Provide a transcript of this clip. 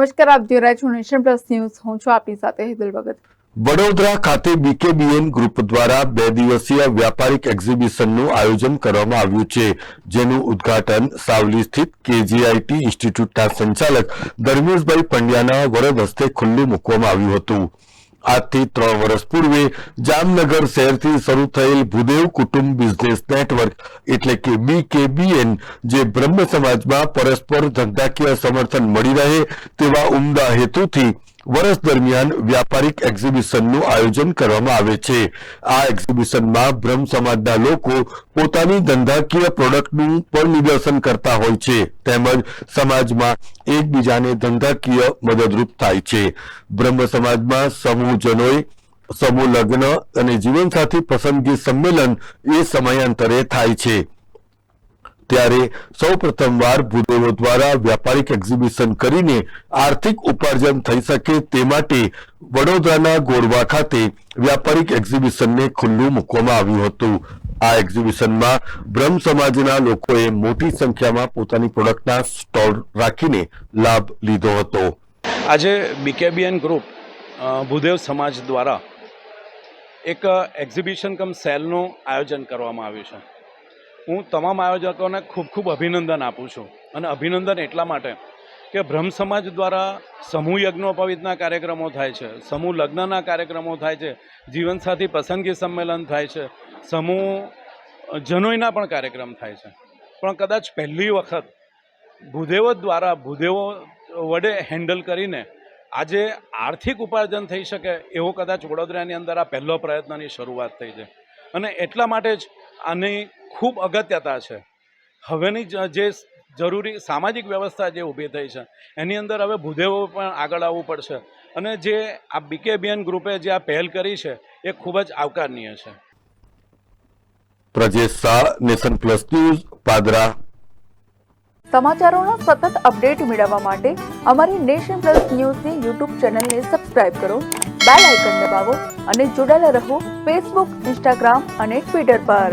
નમસ્કાર, આપ જોઈ રહ્યા છો નેશન પ્લસ ન્યૂઝ. હું છું આપની સાથે હેદલ ભગત. વડોદરા ખાતે બીકેબીએન ગ્રુપ દ્વારા બે દિવસીય વ્યાપારિક એક્ઝિબિશનનું આયોજન કરવામાં આવ્યું છે, જેનું ઉદ્ઘાટન સાવલી સ્થિત કેજીઆઈટી ઇન્સ્ટિટ્યૂટના સંચાલક ધર્મેશભાઈ પંડ્યાના વરદ હસ્તે ખુલ્લું મૂકવામાં આવ્યું હતું. આજથી ત્રણ વર્ષ પૂર્વે જામનગર શહેરથી શરૂ થયેલ ભૂદેવ કુટુંબ બિઝનેસ નેટવર્ક એટલે કે બીકેબીએન જે બ્રહ્મ સમાજમાં પરસ્પર ધંધાકીય સમર્થન મળી રહે તેવા ઉમદા હેતુથી વર્ષ દરમિયાન વ્યાપારિક એક્ઝિબિશનનું આયોજન કરવામાં આવે છે. આ એક્ઝિબિશનમાં બ્રહ્મ સમાજના લોકો પોતાની ધંધાકીય પ્રોડક્ટનું પણ નિદર્શન કરતા હોય છે. તેમજ સમાજમાં એકબીજાને ધંધાકીય મદદરૂપ થાય છે. બ્રહ્મ સમાજમાં સમૂહજનોએ સમૂહ લગ્ન અને જીવનસાથી પસંદગી સંમેલન એ સમયાંતરે થાય છે. ત્યારે સૌ પ્રથમવાર ભૂદેવો દ્વારા વ્યાપારિક એક્ઝિબિશન કરીને આર્થિક ઉપાર્જન થઈ શકે તે માટે વડોદરાના ગોરવા ખાતે વ્યાપારિક એક્ઝિબિશનને ખુલ્લું મૂકવામાં આવ્યું હતું. આ એક્ઝિબિશનમાં બ્રહ્મ સમાજના લોકોએ મોટી સંખ્યામાં પોતાની પ્રોડક્ટના સ્ટોલ રાખીને લાભ લીધો હતો. આજે બીકેબીએન ગ્રુપ ભૂદેવ સમાજ દ્વારા એક એક્ઝિબિશન કમ સેલનું આયોજન કરવામાં આવ્યું છે. હું તમામ આયોજકોને ખૂબ ખૂબ અભિનંદન આપું છું. અને અભિનંદન એટલા માટે કે બ્રહ્મ સમાજ દ્વારા સમૂહ યજ્ઞોપવિતના કાર્યક્રમો થાય છે, સમૂહ લગ્નના કાર્યક્રમો થાય છે, જીવનસાથી પસંદગી સંમેલન થાય છે, સમૂહ જનોઈના પણ કાર્યક્રમ થાય છે. પણ કદાચ પહેલી વખત ભૂદેવો દ્વારા, ભૂદેવો વડે હેન્ડલ કરીને આજે આર્થિક ઉપાર્જન થઈ શકે એવો કદાચ વડોદરાની અંદર આ પહેલો પ્રયત્નની શરૂઆત થઈ છે. અને એટલા માટે જ આની ખૂબ અગત્યતા છે. હવેની જ- જે જરૂરી સામાજિક વ્યવસ્થા જે ઊભી થઈ છે એની અંદર હવે ભૂદેવો પણ આગળ આવવું પડશે. અને જે આ બીકેબીએન ગ્રુપે જે આ પહેલ કરી છે એ ખૂબ જ આવકારનીય છે. Prajesh Shah nation plus news Padra. સમાચારોનો સતત અપડેટ મેળવવા માટે અમારી નેશન પ્લસ ન્યૂઝની યુટ્યુબ ચેનલને સબસ્ક્રાઇબ કરો બેલ આઇકન દબાવો અને જોડાયેલા રહો ફેસબુક ઇન્સ્ટાગ્રામ અને ટ્વિટર પર.